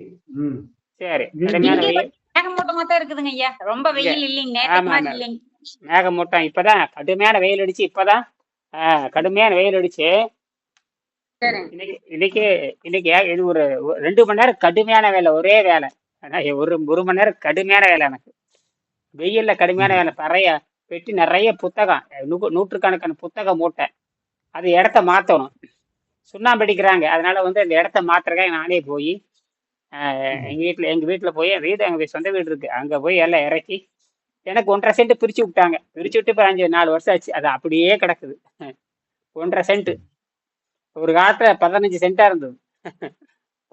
ம். சரி ம். கடுமையான இங்கே வெயில். மேகமூட்டமா தான் இருக்குதுங்க ஐயா. ரொம்ப வெயில் இல்லைங்க மேகமூட்டம் இப்பதான் கடுமையான வெயில் அடிச்சு இப்பதான் ஆஹ், கடுமையான வெயில் அடிச்சு இன்னைக்கு இன்னைக்கு இது ஒரு ரெண்டு மணி நேரம் கடுமையான வேலை ஒரே வேலை. ஆனா ஒரு ஒரு மணி நேரம் கடுமையான வேலை எனக்கு. வெயில்ல கடுமையான வேலை நிறைய பெட்டி நிறைய புத்தகம் நூ- நூற்றுக்கணக்கான புத்தகம் மூட்டை அது இடத்த மாத்தணும். சுண்ணாம்பு அடிக்கிறாங்க அதனால வந்து அந்த இடத்த மாத்துறதுக்காக நானே போய் எங்க வீட்டுல எங்க வீட்டுல போய் வீடு எங்க சொந்த வீடு இருக்கு. அங்க போய் எல்லாம் இறக்கி எனக்கு ஒன்றரை சென்ட் பிரிச்சு விட்டாங்க. பிரிச்சு விட்டு இப்போ அஞ்சு நாலு வருஷம் ஆச்சு. அது அப்படியே கிடக்குது. ஒன்றரை சென்ட். ஒரு காலத்துல பதினஞ்சு சென்டா இருந்தது.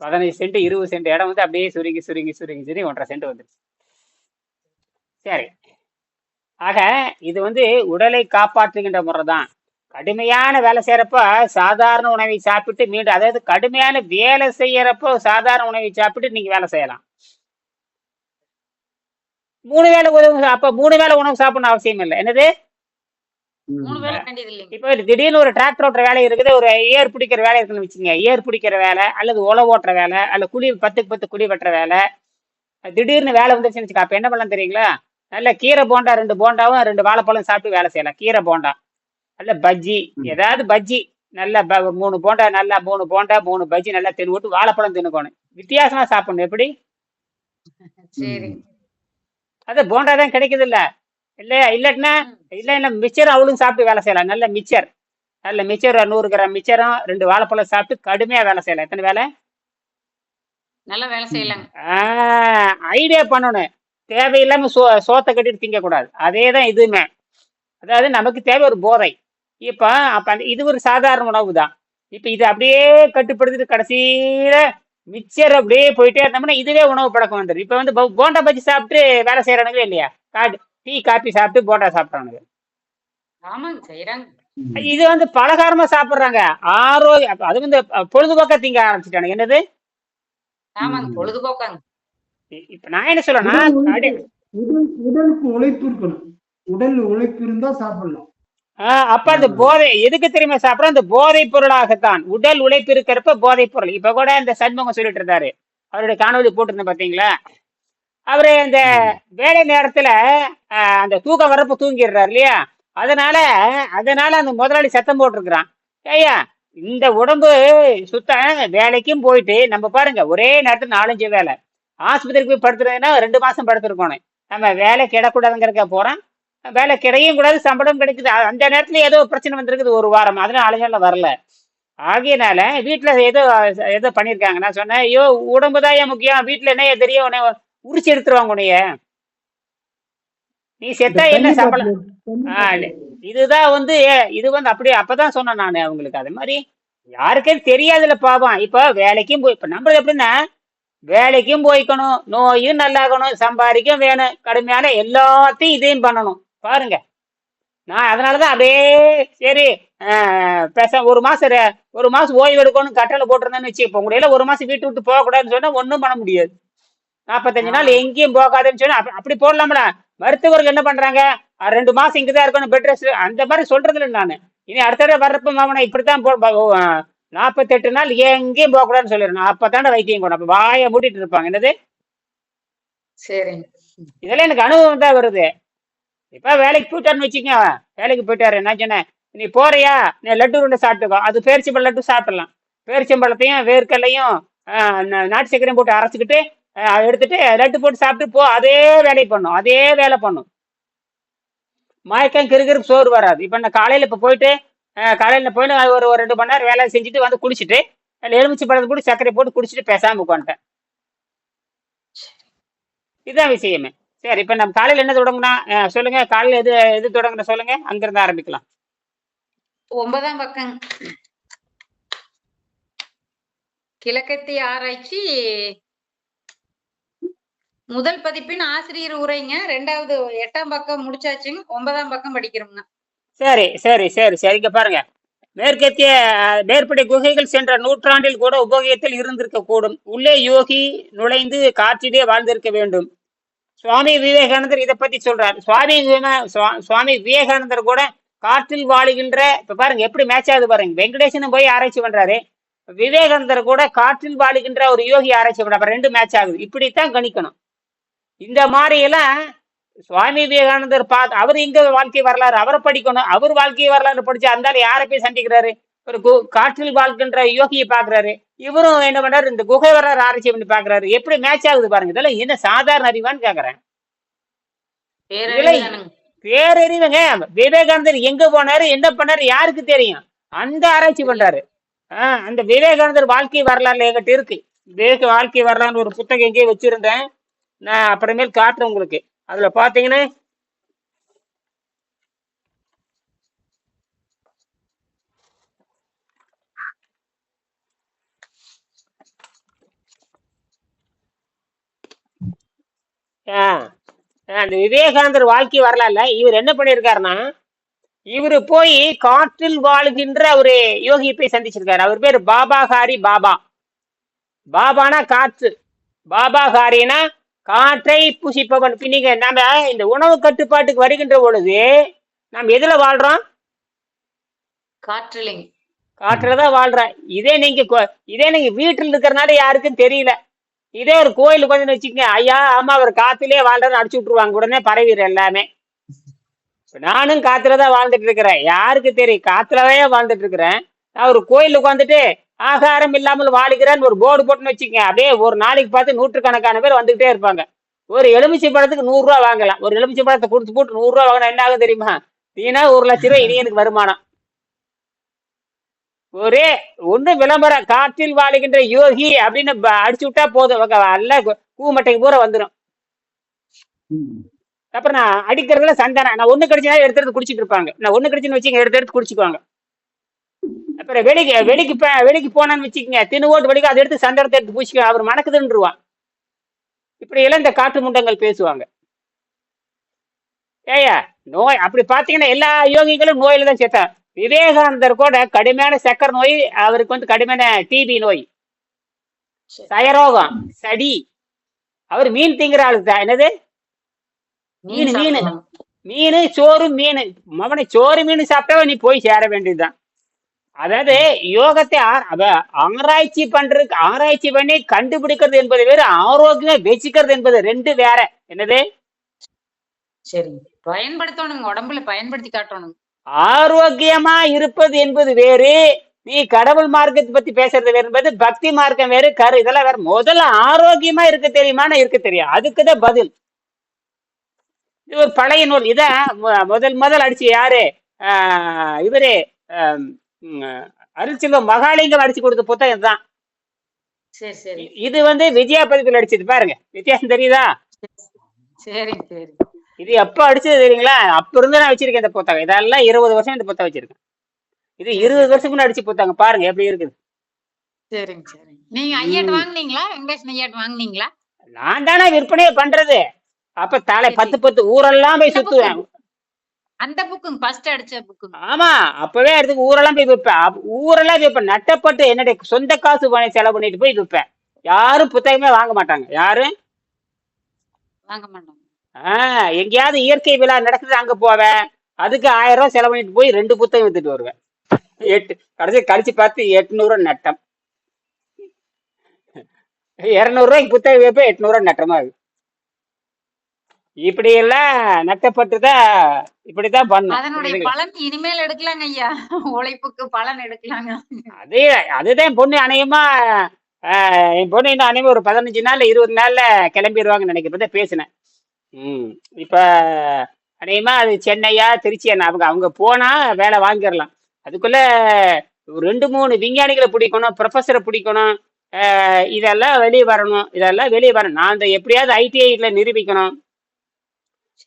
பதினஞ்சு சென்ட் இருபது சென்ட் இடம் வந்து அப்படியே சுருங்கி சுருங்கி சுருங்கி சுருங்கி ஒன்றரை சென்ட் வந்துருச்சு. சரி. ஆக இது வந்து உடலை காப்பாற்றுகின்ற முறை தான் கடுமையான வேலை செய்யறப்ப சாதாரண உணவை சாப்பிட்டு மீண்டும் அதாவது கடுமையான வேலை செய்யறப்போ சாதாரண உணவை சாப்பிட்டு நீங்க வேலை செய்யலாம். மூணு வேளை உணவு அப்ப மூணு வேளை உணவு சாப்பிடணும் அவசியம் இல்லை. என்னது? வேலை இப்போ திடீர்னு ஒரு டிராக்டர் ஓட்டுற வேலை இருக்குது ஒரு ஏர் பிடிக்கிற வேலை இருக்குன்னு வச்சுங்க ஏர் பிடிக்கிற வேலை அல்லது உழவு ஓட்டுற வேலை அல்லது குழி பத்துக்கு பத்து குழி வெட்டுற வேலை திடீர்னு வேலை வந்துருச்சுன்னு வச்சுக்க அப்ப என்ன பண்ணலாம் தெரியுங்களா? நல்ல கீரை போண்டா ரெண்டு போண்டாவும் ரெண்டு வாழைப்பழம் சாப்பிட்டு வேலை செய்யலாம். கீரை போண்டா. நல்ல பஜ்ஜி. ஏதாவது பஜ்ஜி. நல்ல ப- மூணு போண்டா நல்லா மூணு போண்டா மூணு பஜ்ஜி நல்லா தின்னு விட்டு வாழைப்பழம் தின்னுக்கணும். வித்தியாசமா சாப்பிடணும் எப்படி? சரிங்க அது போண்டா தான் கிடைக்குது இல்ல இல்லையா? இல்லாட்டினா இல்ல இல்ல மிச்சர் அவளும் சாப்பிட்டு வேலை செய்யலாம். நல்ல மிச்சர். நல்ல மிச்சர் நூறு கிராம் மிச்சரும் ரெண்டு வாழைப்பழம் சாப்பிட்டு கடுமையா வேலை செய்யலாம். எத்தனை வேலை? நல்லா வேலை செய்யலாங்க. ஐடியா பண்ணணும். தேவையில்லாம சோ சோத்தை கட்டிட்டு திங்க கூடாது அதே தான் இதுவுமே. அதாவது நமக்கு தேவை ஒரு போதை. இப்ப அப்ப இது ஒரு சாதாரண உணவு தான் இப்ப இது அப்படியே கட்டுப்படுத்திட்டு கடைசியில மிச்சர் அப்படியே போயிட்டே இருந்தோம்னா இதுவே உணவு பழக்கம் வந்துடும் இப்ப வந்து போண்டா பஜ்ஜி சாப்பிட்டு வேலை செய்யறானுங்களே இல்லையா? காடு டீ காபி சாப்பிட்டு போண்டா சாப்பிட்றானுங்க. ஆமாங்க செய்யறாங்க. இது வந்து பலகாரமா சாப்பிடுறாங்க. ஆரோக்கிய அப்ப அது வந்து பொழுதுபோக்கா திங்க ஆரம்பிச்சுட்டானுங்க. என்னது? ஆமாங்க. பொழுதுபோக்காங்க. இப்ப நான் என்ன சொல்றேன்னா உடலுக்கு உழைப்பு இருக்கணும். உடல் உழைப்பு இருந்தா சாப்பிடலாம். அப்ப அந்த போதை எதுக்கு தெரியுமா சாப்பிடுறோம்? அந்த போதைப் பொருளாகத்தான். உடல் உழைப்பு இருக்கிறப்ப போதைப் பொருள். இப்ப கூட இந்த சண்முகம் சொல்லிட்டு இருந்தாரு. அவருடைய காணொலி போட்டிருந்தேன் பாத்தீங்களா? அவரு அந்த வேலை நேரத்துல அந்த தூக்கம் வரப்ப தூங்கிடுறாரு இல்லையா? அதனால அதனால அந்த முதலாளி சத்தம் போட்டிருக்கிறான். ஐயா இந்த உடம்பு சுத்த வேலைக்கும் போயிட்டு நம்ம பாருங்க ஒரே நேரத்துல நாலஞ்சு வேலை. ஆஸ்பத்திரிக்கு போய் படுத்துறதுன்னா ரெண்டு மாசம் படுத்திருக்கணும். நம்ம வேலை கிடக்கூடாதுங்கிறக்க போறோம் வேலை கிடையும் கூடாது சம்பளம் கிடைக்குது. அந்த நேரத்துல ஏதோ பிரச்சனை வந்திருக்குது ஒரு வாரம். அதனால ஆளுங்கள்ல வரல. ஆகையனால வீட்டுல ஏதோ ஏதோ பண்ணிருக்காங்க. நான் சொன்னேன் ஐயோ உடம்பு தான் ஏன் முக்கியம்? வீட்டுல என்ன தெரியும்? உன்னை உரிச்சு எடுத்துருவாங்க உன்னைய. நீ செத்தா என்ன சம்பளம். இதுதான் வந்து ஏ- இது வந்து அப்படியே அப்பதான் சொன்னேன் நான் அவங்களுக்கு. அது மாதிரி யாருக்கே தெரியாதுல பாவம். இப்போ வேலைக்கும் போய் இப்ப நம்மளது எப்படின்னா வேலைக்கும் போய்க்கணும் நோயும் நல்லாகணும் சம்பாதிக்கும் வேணும். கடுமையான எல்லாத்தையும் இதையும் பண்ணணும். பாருங்க. நான் அதனாலதான் அப்படியே சரி பேச ஒரு மாசம் ரெ- ஒரு மாசம் ஓய்வு எடுக்கணும் கட்டளை போட்டிருந்தேன்னு வச்சு இப்போ உங்களையில ஒரு மாசம் வீட்டு விட்டு போக கூடாதுன்னு சொன்னா ஒண்ணும் பண்ண முடியாது. நாற்பத்தஞ்சு நாள் எங்கேயும் போகாதுன்னு சொன்னா அப்ப- அப்படி போடலாம்ல. மருத்துவர்கள் என்ன பண்றாங்க? ரெண்டு மாசம் இங்கதான் இருக்கணும் பெட் ரெஸ்ட் அந்த மாதிரி சொல்றது இல்லை நானு. இனி அடுத்த தடவை வர்றப்ப மாமனா இப்படித்தான் போ நாற்பத்தெட்டு நாள் எங்கேயும் போக கூடாதுன்னு சொல்லிடுறேன் அப்பதானே வைத்தியம் கூட அப்ப வாயை மூடிட்டு இருப்பாங்க. என்னது? சரிங்க. இதெல்லாம் எனக்கு அனுபவம் தான் வருது. இப்போ வேலைக்கு போயிட்டாருன்னு வச்சுக்கோங்க வேலைக்கு போயிட்டாரு. என்ன சொன்னேன் நீ போறியா? நீ லட்டு உருண்டை சாப்பிட்டுக்கோ. அது பேரிச்சம்பழம் லட்டு சாப்பிடலாம். பேரிச்சம்பழத்தையும் வேர்க்கல்லையும் நாட்டு சக்கரையும் போட்டு அரைச்சிக்கிட்டு அதை எடுத்துட்டு லட்டு போட்டு சாப்பிட்டு போ. அதே வேலையை பண்ணும் அதே வேலை பண்ணும் மயக்கம் கிறுகிறு சோறு வராது. இப்போ நான் காலையில் இப்போ போயிட்டு காலையில் போயிட்டு ஒரு ஒரு ரெண்டு மணி நேரம் வேலை செஞ்சுட்டு வந்து குளிச்சுட்டு அதில் எலுமிச்சி பழத்தை போட்டு சர்க்கரை போட்டு குடிச்சிட்டு பேசாமல் உட்காந்துட்டேன். இதுதான் விஷயமே. சரி இப்ப நம்ம காலையில என்ன தொடங்குனா சொல்லுங்க. காலையில எது எது தொடங்குன சொல்லுங்க. அங்கிருந்து ஆரம்பிக்கலாம். ஒன்பதாம் பக்கம். கிழக்கத்திய ஆராய்ச்சி. முதல் பதிப்பின் ஆசிரியர் உரைங்க. ரெண்டாவது எட்டாம் பக்கம் முடிச்சாச்சுங்க. ஒன்பதாம் பக்கம் படிக்கிறோங்க சரி சரி சரி. சரி இங்க பாருங்க. மேற்கத்திய மேற்படி குகைகள் சென்ற நூற்றாண்டில் கூட உபயோகத்தில் இருந்திருக்க கூடும் உள்ளே யோகி நுழைந்து காற்றிலே வாழ்ந்திருக்க வேண்டும். சுவாமி விவேகானந்தர் இதை பத்தி சொல்றாரு. சுவாமி சுவாமி விவேகானந்தர் கூட காற்றில் வாழுகின்ற இப்ப பாருங்க எப்படி மேட்ச் ஆகுது பாருங்க. வெங்கடேசனும் போய் ஆராய்ச்சி பண்றாரு. விவேகானந்தர் கூட காற்றில் வாழுகின்ற ஒரு யோகி ஆராய்ச்சி பண்றாரு. ரெண்டு மேட்ச் ஆகுது. இப்படித்தான் கணிக்கணும். இந்த மாதிரி எல்லாம் சுவாமி விவேகானந்தர் பார்த்து அவர் எங்க வாழ்க்கை வரலாறு? அவரை படிக்கணும். அவர் வாழ்க்கை வரலாறு படிச்சு அந்த ஆளு யாரை போய் சந்திக்கிறாரு? ஒரு கு- காற்றில் வாழ்கின்ற யோகியை பாக்குறாரு இவரும் என்ன பண்றாரு? இந்த குகை வரலாறு ஆராய்ச்சி பண்ணி பாக்குறாரு எப்படி மேட்ச் ஆகுது பாருங்க. இதெல்லாம் என்ன சாதாரண அறிவான்னு கேக்குறேன். பேரறிவுங்க. விவேகானந்தர் எங்க போனாரு? என்ன பண்ணாரு? யாருக்கு தெரியும்? அந்த ஆராய்ச்சி பண்றாரு. ஆஹ் அந்த விவேகானந்தர் வாழ்க்கை வரலாறுல என்கிட்ட இருக்கு. விவேக வாழ்க்கை வரலாறு ஒரு புத்தகம் எங்கேயோ வச்சிருந்தேன். நான் அப்புறமேல் காட்டுறேன் உங்களுக்கு. அதுல பாத்தீங்கன்னா ஆஹ் அந்த விவேகானந்தர் வாழ்க்கை வரலாறுல இவர் என்ன பண்ணியிருக்காருன்னா இவரு போய் காற்றில் வாழ்கின்ற ஒரு யோகியை போய் சந்திச்சிருக்காரு. அவர் பேர் பாபாகாரி பாபா. பாபானா காற்று. பாபாகாரினா காற்றை புசிப்பவன். நீங்க நாம இந்த உணவு கட்டுப்பாட்டுக்கு வருகின்ற பொழுது நாம் எதுல வாழ்றோம்? காற்றிலிங். காற்றுல தான் வாழ்றோம். இதே நீங்க இதே நீங்க வீட்டில் இருக்கிறனால யாருக்கும் தெரியல. இதே ஒரு கோயிலுக்கு வந்து வச்சுக்கங்க ஐயா ஆமா அவர் காத்துலயே வாழ்றன்னு அடிச்சு விட்டுருவாங்க. உடனே பரவிடு எல்லாமே. நானும் காத்துல தான் வாழ்ந்துட்டு இருக்கிறேன். யாருக்கு தெரியும்? காத்துலவே வாழ்ந்துட்டு இருக்கிறேன். நான் ஒரு கோயிலுக்கு உட்காந்துட்டு ஆகாரம் இல்லாமல் வாழுகிறேன்னு ஒரு போர்டு போட்டுன்னு வச்சுக்கங்க. அப்படியே ஒரு நாளைக்கு பார்த்து நூற்றுக்கணக்கான பேர் வந்துகிட்டே இருப்பாங்க. ஒரு எலுமிச்சை பழத்துக்கு நூறு ரூபா வாங்கலாம். ஒரு எலுமிச்சை பழத்தை கொடுத்து போட்டு நூறு ரூபா வாங்கினா என்ன ஆகும் தெரியுமா? நீனா ஒரு லட்ச ரூபாய் இனி எனக்கு வருமானம். ஒரே ஒண்ணு விளம்பரம் காற்றில் வாழுகின்ற யோகி அப்படின்னு அடிச்சு விட்டா போதும். அல்ல கூமட்டைக்கு பூரா வந்துடும். அப்புறம் நான் அடிக்கிறதுல சந்தானம் நான் ஒண்ணு கிடைச்சா எடுத்து எடுத்து குடிச்சிட்டு இருப்பாங்க. நான் ஒண்ணு கிடைச்சுன்னு வச்சுங்க எடுத்து எடுத்து குடிச்சுக்குவாங்க. அப்புறம் வெளிக்கு வெளிக்கு வெளிக்கு போனான்னு வச்சுக்கோங்க தின்னு ஓட்டு வெளிக்கு அதை எடுத்து சந்தனத்தை எடுத்து பூச்சிக்க அவர் மணக்குதுன்றுவான். இப்படி எல்லாம் இந்த காட்டு முண்டங்கள் பேசுவாங்க. ஏயா நோய் அப்படி பாத்தீங்கன்னா எல்லா யோகிகளும் நோயில தான் சேர்த்தா விவேகானந்தர் கூட கடுமையான சக்கரை நோய் அவருக்கு வந்து கடுமையான டிபி நோய். சயரோகம் சடி அவர் மீன் திங்கிற ஆளு தான் என்னது? மீனு, மீன் மீனு. சோறு மீன். மவனை சோறு மீன் சாப்பிட்டா நீ போய் சேர வேண்டியதுதான். அதாவது யோகத்தை ஆராய்ச்சி பண்றதுக்கு ஆராய்ச்சி பண்ணி கண்டுபிடிக்கிறது என்பது வேறு ஆரோக்கியமா வச்சுக்கிறது என்பது ரெண்டு வேற. என்னது? சரி. பயன்படுத்தணுங்க உடம்புல பயன்படுத்தி காட்டணும். ஆரோக்கியமா இருப்பது என்பது வேறு. நீ கடவுள் மார்க்கத்தை பத்தி பேசுறது வேறு என்பது பக்தி மார்க்கம் வேறு கரு இதெல்லாம் வேற. முதல்ல ஆரோக்கியமா இருக்க தெரியுமான்னு இருக்க தெரியும் அதுக்குதான் பதில். இது ஒரு பழைய நூல். இதான் முதல் முதல் அடிச்சு யாரு? ஆஹ் இவரு அருள்செல்வம் மகாலிங்கம் அடிச்சு கொடுத்த புத்தகம் தான் சரி சரி. இது வந்து விஜயா பதிப்பில் அடிச்சது. பாருங்க. வித்தியாசம் தெரியுதா? சரிங்க சரி. இது எப்ப அடிச்சது தெரியுங்களா? அப்ப இருந்து நான் வச்சிருக்கேன் இந்த புத்தகம் இதெல்லாம் இருபது வருஷம் இந்த புத்தகம் வச்சிருக்கேன். இது இருபது வருஷத்துக்கு அடிச்ச புத்தகம் பாருங்க எப்படி இருக்குது. சரிங்க சரிங்க. நீங்க ஐயாட்டு. வாங்குனீங்களா? வெங்கடேஷன் ஐயாட்டு வாங்குனீங்களா? நான் தானே விற்பனையே பண்றது. அப்ப தலை. பத்து பத்து ஊரெல்லாம் போய் சுத்துவேன். அந்த புக்குங்க ஃபர்ஸ்ட் அடிச்ச புக்குங்க ஆமா அப்பவே எடுத்து ஊரெல்லாம் போய் விற்பேன். ஊரெல்லாம் விற்பேன். நட்டப்பட்டு என்னுடைய சொந்த காசு பண்ணி செலவு பண்ணிட்டு போய் விற்பேன். யாரும் புத்தகமே வாங்க மாட்டாங்க. யாரும் வாங்க மாட்டோம் ஆஹ் எங்கேயாவது இயற்கை விழா நடக்குது அங்க போவேன். அதுக்கு ஆயிரம் ரூபாய் செலவு பண்ணிட்டு போய் ரெண்டு புத்தகம் வித்துட்டு வருவேன். எட்டு கடைசி கழிச்சு பார்த்து எட்நூறு நட்டம். இருநூறு ரூபாய்க்கு புத்தகம் வைப்பேன் எட்நூறு ரூபாய் நட்டமா இருக்கு. இப்படி எல்லாம் நட்டப்பட்டுதான் இப்படித்தான் பண்ணும். அதனுடைய? பலன் இனிமேல் எடுக்கலாங்க ஐயா. உழைப்புக்கு பலன் எடுக்கலாங்க. அதே அதுதான் பொண்ணு அநேகமா என் பொண்ணு இன்னும் அநேகமா ஒரு பதினஞ்சு நாள்ல இருபது நாள்ல கிளம்பிடுவாங்கன்னு நினைக்கிறேன் பேசினேன். ம். இப்ப அநேகமா அது சென்னையா திருச்சியா அவங்க அவங்க போனா வேலை வாங்கிடலாம். அதுக்குள்ள ஒரு ரெண்டு மூணு விஞ்ஞானிகளை பிடிக்கணும் ப்ரொஃபஸரை பிடிக்கணும் இதெல்லாம் வெளியே வரணும் இதெல்லாம் வெளியே வரணும். நான் இந்த எப்படியாவது ஐடிஐல நிரூபிக்கணும்.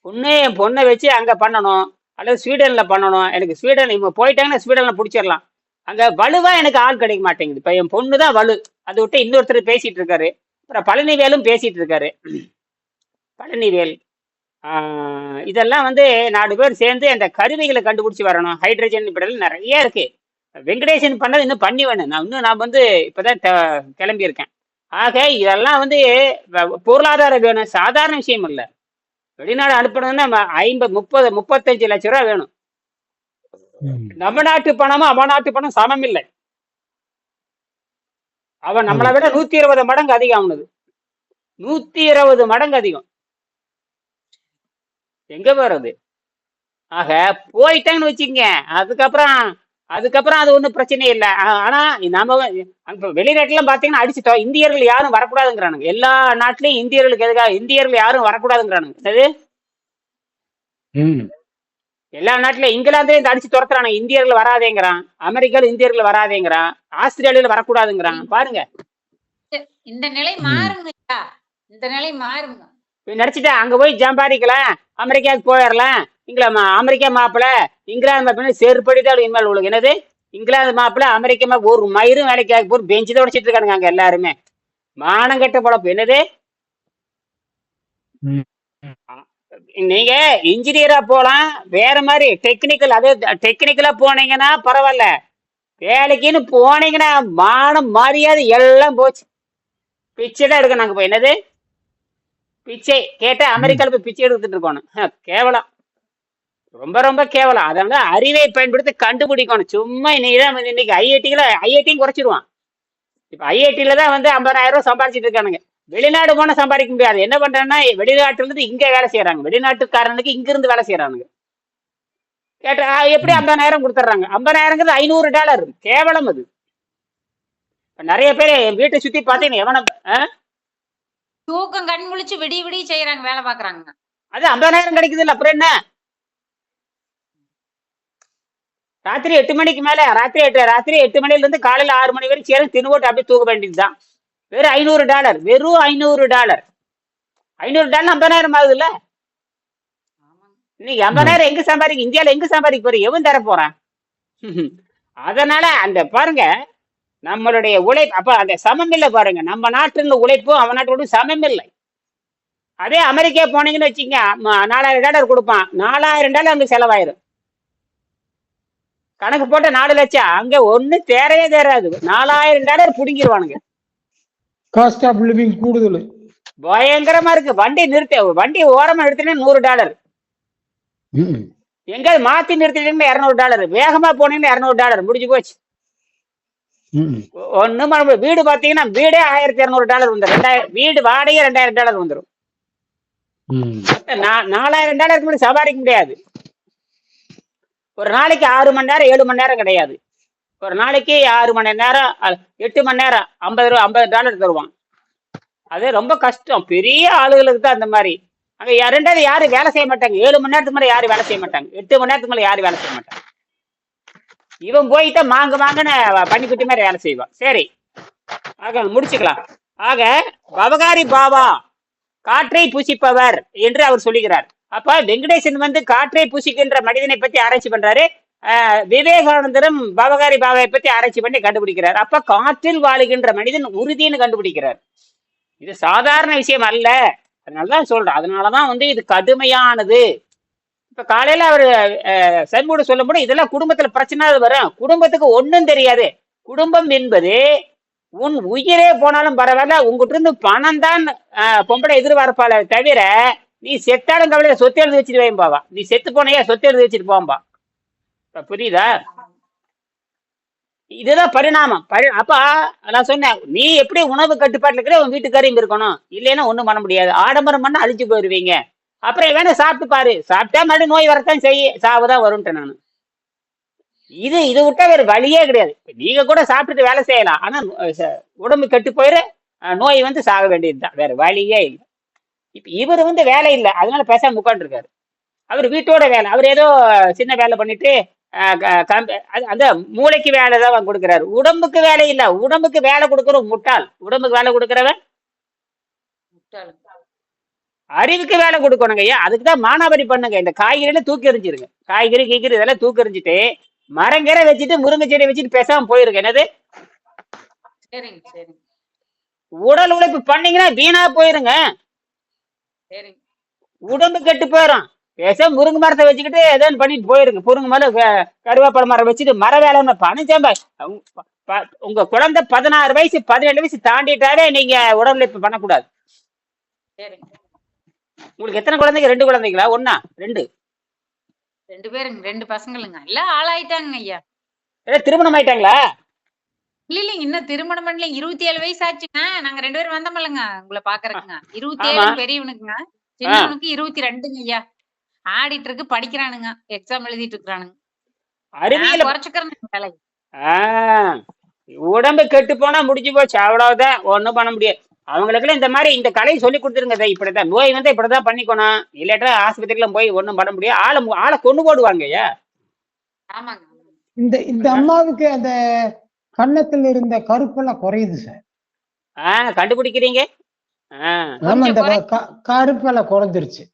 பொண்ணு என் பொண்ணை வச்சு அங்கே பண்ணணும். அல்லது ஸ்வீடனில் பண்ணணும். எனக்கு ஸ்வீடன் இவங்க போயிட்டாங்கன்னா ஸ்வீடனில் பிடிச்சிடலாம். அங்கே வலுவாக எனக்கு ஆள் கிடைக்க மாட்டேங்குது. இப்போ என் பொண்ணு தான் வலு. அதை விட்டு இன்னொருத்தர் பேசிட்டு இருக்காரு. அப்புறம் பழனிவேலும் பேசிட்டு இருக்காரு. பழனிவேல் ஆஹ் இதெல்லாம் வந்து நாலு பேர் சேர்ந்து அந்த கருவிகளை கண்டுபிடிச்சு வரணும். ஹைட்ரஜன் இப்படி நிறைய இருக்கு. வெங்கடேசன் பண்ணது இன்னும் பண்ணி வேணும் நான் இன்னும் நான் வந்து இப்பதான் கிளம்பியிருக்கேன். ஆக இதெல்லாம் வந்து பொருளாதாரம் வேணும் சாதாரண விஷயம் இல்லை. வெளிநாடு அனுப்பணும்னா ஐம்பது முப்பது முப்பத்தஞ்சு லட்ச ரூபா வேணும். நம்ம நாட்டு பணமும் அவன் நாட்டு பணம் சமம் இல்லை. அவன் நம்மளை விட நூத்தி இருபது மடங்கு அதிகம் அவனுது. நூத்தி இருபது மடங்கு அதிகம். எங்க போறது ஆக போயிட்டாங்கன்னு வச்சுக்கங்க. அதுக்கப்புறம் அதுக்கப்புறம் அது ஒன்றும் பிரச்சனை இல்லை. ஆனா நாம அங்க வெளிநாட்டுலாம் பாத்தீங்கன்னா அடிச்சுட்டோம். இந்தியர்கள் யாரும் வரக்கூடாதுங்கிறானுங்க. எல்லா நாட்டிலயும் இந்தியர்களுக்கு எதுக்காக? இந்தியர்கள் யாரும் வரக்கூடாதுங்கிறானுங்க. சரி ம். எல்லா நாட்டுல இங்கிலாந்துல இந்த அடிச்சு துரத்துறானுங்க. இந்தியர்கள் வராதேங்கிறான். அமெரிக்கால இந்தியர்கள் வராதேங்கிறான். ஆஸ்திரேலியால வரக்கூடாதுங்கிறான். பாருங்க. இந்த நிலை மாறுங்க இந்த நிலை மாறுங்க. நினைச்சிட்டா அங்க போய் சம்பாதிக்கலாம் அமெரிக்காவுக்கு போயிடலாம் இங்கிலா அமெரிக்கா மாப்பிள்ள இங்கிலாந்து மாப்பிள்ள செருப்படி தான் இனிமேல் உங்களுக்கு. என்னது? இங்கிலாந்து மாப்பிள்ள அமெரிக்கா மாப்பிள்ள ஒரு மயிரும் வேலைக்காக போய் பெஞ்சு தான் உடைச்சிட்டு இருக்கானுங்க அங்க எல்லாருமே. மானங்கெட்ட பொழப்பு. என்னது. நீங்க இன்ஜினியரா போலாம். வேற மாதிரி டெக்னிக்கல் அது டெக்னிக்கலா போனீங்கன்னா பரவாயில்ல. வேலைக்குன்னு போனீங்கன்னா மானம் மரியாதை எல்லாம் போச்சு. பிச்சை தான் எடுக்க நாங்க போய். என்னது? பிச்சை கேட்டா அமெரிக்கால போய் பிச்சை எடுத்துட்டு இருக்கணும். கேவலம். ரொம்ப ரொம்ப கேவலம். அதனால அறிவை பயன்படுத்தி கண்டுபிடிக்கணும். சும்மா இன்னைக்கு இன்னைக்கு ஐஐடில ஐஐடியும் குறைச்சிருவான். இப்ப ஐஐடில தான் வந்து ஐம்பதாயிரம் ரூபாய் சம்பாதிச்சிட்டு இருக்கானுங்க. வெளிநாடு போனா சம்பாதிக்க முடியாது. என்ன பண்றாங்கன்னா வெளிநாட்டுல இருந்து இங்க வேலை செய்யறாங்க வெளிநாட்டுக்காரனுக்கு இங்க இருந்து வேலை செய்யறானுங்க கேட்டா எப்படி ஐம்பதாயிரம் கொடுத்துட்றாங்க ஐம்பதாயிரங்கிறது ஐநூறு டாலர். கேவலம் அது. நிறைய பேர் என் வீட்டை சுத்தி பாத்தீங்கன்னா எவன? தூக்கம் கண் முழிச்சு விடிய விடிய செய்யறாங்க வேலை பாக்குறாங்க அது ஐம்பதாயிரம் கிடைக்குது இல்ல அப்புறம் என்ன? ராத்திரி எட்டு மணிக்கு மேல ராத்திரி எட்டு ராத்திரி எட்டு மணில இருந்து காலையில ஆறு மணி வரைக்கும் சேரும் தின்னு போட்டு அப்படியே தூக்க வேண்டியதுதான். வெறும் ஐநூறு டாலர் வெறும் ஐநூறு டாலர். ஐநூறு டாலர் ஐம்பதாயிரம் ஆகுது இல்ல இன்னைக்கு ஐம்பதாயிரம் எங்க சம்பாதிக்க இந்தியால எங்க சம்பாதிக்க போற? எவன் தர போறான் அதனால அந்த பாருங்க நம்மளுடைய உழைப்பு அப்ப அந்த சமமில்லை பாருங்க. நம்ம நாட்டுல உழைப்பும் அவன் நாட்டோட சமமில்லை அதே அமெரிக்கா போனீங்கன்னு வச்சுங்க ம- நாலாயிரம் டாலர் கொடுப்பான். நாலாயிரம் டாலர் அங்க செலவாயிரும். கணக்கு போட்ட நாலு லட்சம் அங்க ஒண்ணு தேரையே தேராது. நாலாயிரம் டாலர் புடுங்கிடுவானுங்க காஸ்ட் ஆஃப் லிவிங் கூடுதல். பயங்கரமா இருக்கு. வண்டி நிறுத்த வண்டி ஓரமா நிறுத்தினா நூறு டாலர். எங்கேயாவது மாத்தி நிறுத்திட்டீங்கன்னா இரநூறு டாலர். வேகமா போனீங்கன்னா இரநூறு டாலர். முடிஞ்சு போச்சு. ம் ஒண்ணும் பண்ண முடியாது. வீடு பாத்தீங்கன்னா வீடே ஆயிரத்தி இரநூறு டாலர் வந்துடும் ரெண்டாயிரம் வீடு வாடகை ரெண்டாயிரம் டாலர் வந்துடும் நாலாயிரம் டாலருக்கு முன்னாடி சம்பாதிக்க முடியாது. ஒரு நாளைக்கு ஆறு மணி நேரம் ஏழு மணி நேரம் கிடையாது. ஒரு நாளைக்கு ஆறு மணி நேரம் எட்டு மணி நேரம் ஐம்பது ரூபா ஐம்பது டாலர் தருவான். அது ரொம்ப கஷ்டம். பெரிய ஆளுகளுக்கு தான் அந்த மாதிரி. அங்க ரெண்டாவது யாரும் வேலை செய்ய மாட்டாங்க. ஏழு மணி நேரத்துக்கு மேல யாரும் வேலை செய்ய மாட்டாங்க. எட்டு மணி நேரத்துக்கு மேல யாரும் வேலை செய்ய மாட்டாங்க. இவன் போயிட்டா மாங்க மாங்கன்னு பண்ணிக்குட்டி மாதிரி வேலை செய்வான் சரி. ஆக முடிச்சுக்கலாம். ஆக பவகாரி பாபா காற்றை பூசிப்பவர் என்று அவர் சொல்லுகிறார். அப்ப வெங்கடேசன் வந்து காற்றை பூசிக்கின்ற மனிதனை பத்தி ஆராய்ச்சி பண்றாரு. விவேகானந்தரும் பவகாரி பாபாவை பத்தி ஆராய்ச்சி பண்ணி கண்டுபிடிக்கிறார். அப்ப காற்றில் வாழுகின்ற மனிதன் உறுதின்னு கண்டுபிடிக்கிறார். இது சாதாரண விஷயம் அல்ல. அதனாலதான் சொல்றேன். அதனாலதான் வந்து இது கடுமையானது. இப்ப காலையில அவர் சன்போடு சொல்ல முடியும் இதெல்லாம் குடும்பத்துல பிரச்சனை வரும். குடும்பத்துக்கு ஒன்றும் தெரியாது. குடும்பம் என்பது உன் உயிரே போனாலும் பரவாயில்ல உங்ககிட்ட இருந்து பணம் தான் பொம்பளை எதிர்பார்ப்பால தவிர நீ செத்தாலும் கவலையில சொத்து எழுதி வச்சுட்டு வைம்பாவா நீ செத்து போனையா சொத்து எழுதி வச்சுட்டு போம்பா புரியுதா? இதுதான் பரிணாமம். பரி அப்பா நான் சொன்னேன் நீ எப்படி உணவு கட்டுப்பாட்டில் இருக்கிற உன் வீட்டுக்காரையும் இருக்கணும். இல்லைன்னா ஒன்றும் பண்ண முடியாது. ஆடம்பரம் பண்ண அழிஞ்சு போயிருவீங்க. அப்புறம் வேணா சாப்பிட்டு பாரு. சாப்பிட்டா மறுபடியும் நோய் வரத்தான் செய்ய. சாவுதான் வரும்ட்டேன் நான். இது இது விட்டா வேற வழியே கிடையாது. நீங்க கூட சாப்பிட்டுட்டு வேலை செய்யலாம். ஆனா உடம்பு கெட்டு போயிரு. நோய் வந்து சாக வேண்டியதுதான். வேற வழியே இல்லை. இப்ப இவர் வந்து வேலை இல்லை. அதனால பேசாம உட்காந்துருக்காரு அவர் வீட்டோட வேலை. அவர் ஏதோ சின்ன வேலை பண்ணிட்டு அது- அந்த மூளைக்கு வேலை தான் கொடுக்குறாரு. உடம்புக்கு வேலை இல்ல. உடம்புக்கு வேலை கொடுக்குற முட்டாள். உடம்புக்கு வேலை கொடுக்குறவன்? முட்டாள் அறிவுக்கு வேலை கொடுக்கணுங்க ஐயா. அதுக்கு தான் மானாவரி பண்ணுங்க. இந்த காய்கறியில தூக்கி எறிஞ்சிருங்க. காய்கறி கீக்கறி இதெல்லாம் தூக்கி எறிஞ்சிட்டு மரங்கரை வச்சுட்டு முருங்கை செடி வச்சுட்டு பேசாம போயிருங்க. என்னது? உடல் உழைப்பு பண்ணீங்கன்னா வீணா போயிருங்க. உடம்பு கெட்டு போயிடும் பேச முருங்கை மரத்தை வச்சுக்கிட்டு ஏதோ பண்ணிட்டு போயிருங்க. முருங்கை மரம் க- கருவேப்பிலை மரம் வச்சுட்டு மர வேலை பணம் சம்பா உங்க- குழந்தை பதினாறு வயசு பதினேழு வயசு தாண்டிட்டாவே நீங்க உடல் உழைப்பு பண்ணக்கூடாது. சரிங்க. உங்களுக்கு எத்தனை குழந்தைங்க? ரெண்டு குழந்தைங்களா? ஒண்ணா? ரெண்டு? ரெண்டு பேருங்க ரெண்டு பசங்களுங்க. எல்லாம் ஆளாயிட்டாங்க ஐயா. ஏதோ திருமணம் ஆயிட்டாங்களா? இல்ல இல்ல இன்னும் திருமணம் பண்ணல. இருபத்தி ஏழு வயசு ஆச்சுங்க. நாங்க ரெண்டு பேரும் வந்தோம்லங்க உங்களை பாக்குறதுக்குங்க இருபத்தி. ஏழு பெரியவனுக்குங்க. சின்னவனுக்கு இருபத்தி ரெண்டுங்க ஐயா. ஆடிட்டு இருக்கு படிக்கிறானுங்க. எக்ஸாம் எழுதிட்டு இருக்கிறானுங்க. அறிவியல குறைச்சுக்கிறேன் வேலை உடம்பு கெட்டு போனா முடிஞ்சு போச்சு. அவ்வளவுதான். ஒண்ணும் பண்ண முடியாது. அவங்களுக்குலாம் இந்த மாதிரி இந்த கலையை சொல்லி கொடுத்துருங்க சார் இப்படிதான் நோய் வந்து இப்படிதான் பண்ணிக்கணும். இல்லாட்டா ஆஸ்பத்திரிக்குலாம் போய் ஒண்ணும் பண்ண முடியாது. ஆளை மு- ஆளை கொண்டு போடுவாங்க ஐயா. இந்த இந்த அம்மாவுக்கு அந்த கன்னத்துல இருந்த கருப்பெல்லாம் குறையுது சார். ஆ கண்டுபிடிக்கிறீங்க? ஆமா இந்த கருப்பெல்லாம் குறைஞ்சிருச்சு.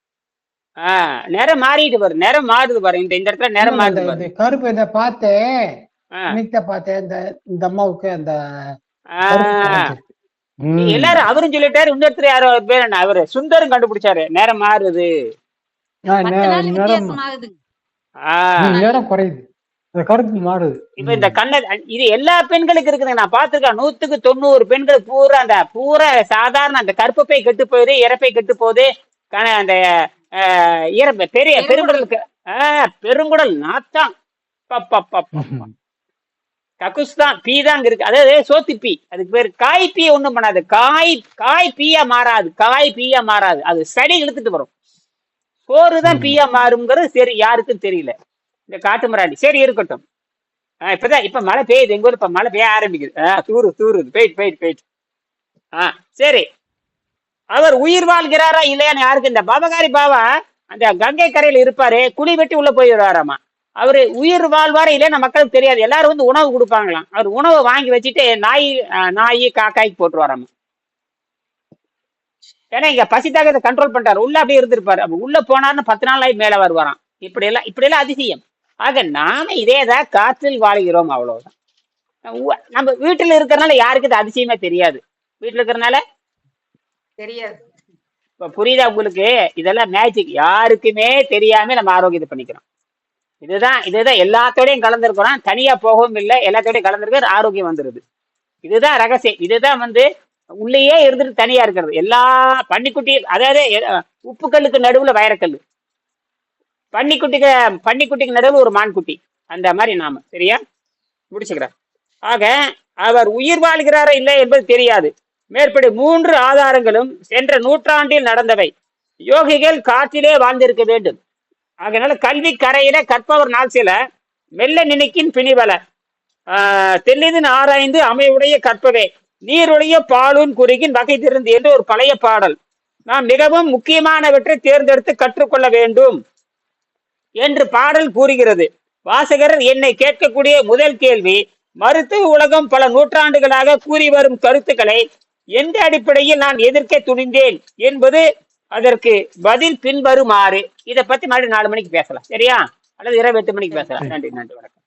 ஆ நேரம் மாறிட்டு பாரு நேரம் மாறுது பாரு இந்த இந்த இடத்துல நேரம் மாறுது பாரு. கருப்பு இதை பார்த்தேன் பார்த்தேன் இந்த இந்த அம்மாவுக்கு அந்த எல்லாரும் அவரும் சொல்லிட்டாரு இன்னொருத்தர் யாரோ பேர் என்ன? அவரு சுந்தரம் கண்டுபிடிச்சாரு. நேரம் மாறுது. ஆ, பத்து நே- நாள் நிறம் வித்தியாசம் ஆகுதுங்க ஆ. ம், நிறம் குறையுது. மாறுது. இப்ப இந்த கண்ண இது எல்லா பெண்களுக்கு இருக்குதுங்க. நான் பார்த்திருக்கேன். நூத்துக்கு தொண்ணூறு பெண்கள் பூரா அந்த பூரா சாதாரண அந்த கருப்பப்பை கெட்டு போகுது இறப்பை கெட்டு போகுது. அந்த ஆஹ், இறப்பை பெரிய பெருங்குடலுக்கு ஆஹ், பெருங்குடல் நாத்தான் ம். கக்குஸ் தான் பீ தான் இருக்கு. அதாவது சோத்து பீ. அதுக்கு பேர் காய் பீ ஒண்ணும் பண்ணாது. காய் காய் பீயா மாறாது. காய் பீயா மாறாது. அது சடி இழுத்துட்டு வரும். சோறு தான். பீயா மாறுங்கிறது சரி யாருக்கும் தெரியல. இந்த காட்டு மிராண்டி. சரி இருக்கட்டும். ஆ, இப்பதான் இப்ப மழை பெய்யுது. எங்க ஊர்ல இப்ப மழை பெய்ய ஆரம்பிக்குது. ஆ, தூரு தூருது போயிட்டு போயிட்டு போயிட்டு. ஆ சரி. அவர் உயிர் வாழ்கிறாரா இல்லையான்னு யாருக்கு இந்த பாபகாரி பாபா அந்த கங்கை கரையில இருப்பாரு. குழி வெட்டி உள்ள போயிடுவாராமா? அவரு உயிர் வாழ்வாரா இல்லையா மக்களுக்கு தெரியாது. எல்லாரும் வந்து உணவு கொடுப்பாங்களாம். அவர் உணவை வாங்கி வச்சுட்டு நாய் நாய் காக்காய்க்கு போட்டுருவாராமா ஏன்னா இங்க பசி தாக்கத்தை கண்ட்ரோல் பண்ணிட்டாரு. உள்ள அப்படியே இருந்திருப்பாரு. அப்ப உள்ள போனாருன்னு பத்து நாள் ஆகி மேல வருவாராம். இப்படி எல்லாம் இப்படி எல்லாம் அதிசயம். ஆக நாம இதேதான் காற்றில் வாழ்கிறோம் அவ்வளவுதான். நம்ம வீட்டுல இருக்கிறனால யாருக்கு இது அதிசயமே தெரியாது. வீட்டுல இருக்கிறனால தெரியாது. இப்ப புரியுதா உங்களுக்கு? இதெல்லாம் மேஜிக் யாருக்குமே தெரியாம நம்ம ஆரோக்கியத்தை பண்ணிக்கிறோம். இதுதான் இதுதான் எல்லாத்தோடையும் கலந்துருக்கிறோம். தனியா போகவும் இல்லை எல்லாத்தோடையும் கலந்துருக்க ஆரோக்கியம் வந்துருது. இதுதான் ரகசியம். இதுதான் வந்து உள்ளேயே இருந்துட்டு தனியா இருக்கிறது. எல்லா பன்னிக்குட்டி அதாவது உப்புக்கல்லுக்கு நடுவுல வைரக்கல் பன்னிக்குட்டிக்கு பன்னிக்குட்டிக்கு நடுவுல ஒரு மான்குட்டி. அந்த மாதிரி நாம. சரியா? முடிச்சுக்கிறேன். ஆக அவர் உயிர் வாழ்கிறாரா இல்லை என்பது தெரியாது. மேற்படி மூன்று ஆதாரங்களும் சென்ற நூற்றாண்டில் நடந்தவை. யோகிகள் காற்றிலே வாழ்ந்திருக்க வேண்டும். அதனால கல்வி கரையில கற்பவர் நாள் சில. மெல்ல நினைக்கின் பிணிவல ஆஹ் ஆராய்ந்து அமைவுடைய கற்பவே. நீருடைய பாலூன் குறுகின் வகை திருந்து என்று ஒரு பழைய பாடல். நாம் மிகவும் முக்கியமானவற்றை தேர்ந்தெடுத்து கற்றுக்கொள்ள வேண்டும் என்று பாடல் கூறுகிறது. வாசகர் என்னை கேட்கக்கூடிய முதல் கேள்வி மருத்துவ உலகம் பல நூற்றாண்டுகளாக கூறி வரும் கருத்துக்களை எந்த அடிப்படையில் நான் எதிர்க்க துணிந்தேன் என்பது அதற்கு பதில் பின்வருமாறு. இதை பத்தி மறுபடியும் நாலு மணிக்கு பேசலாம். சரியா? அல்லது இரவு எட்டு மணிக்கு பேசலாம். நன்றி நன்றி வணக்கம்.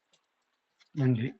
நன்றி.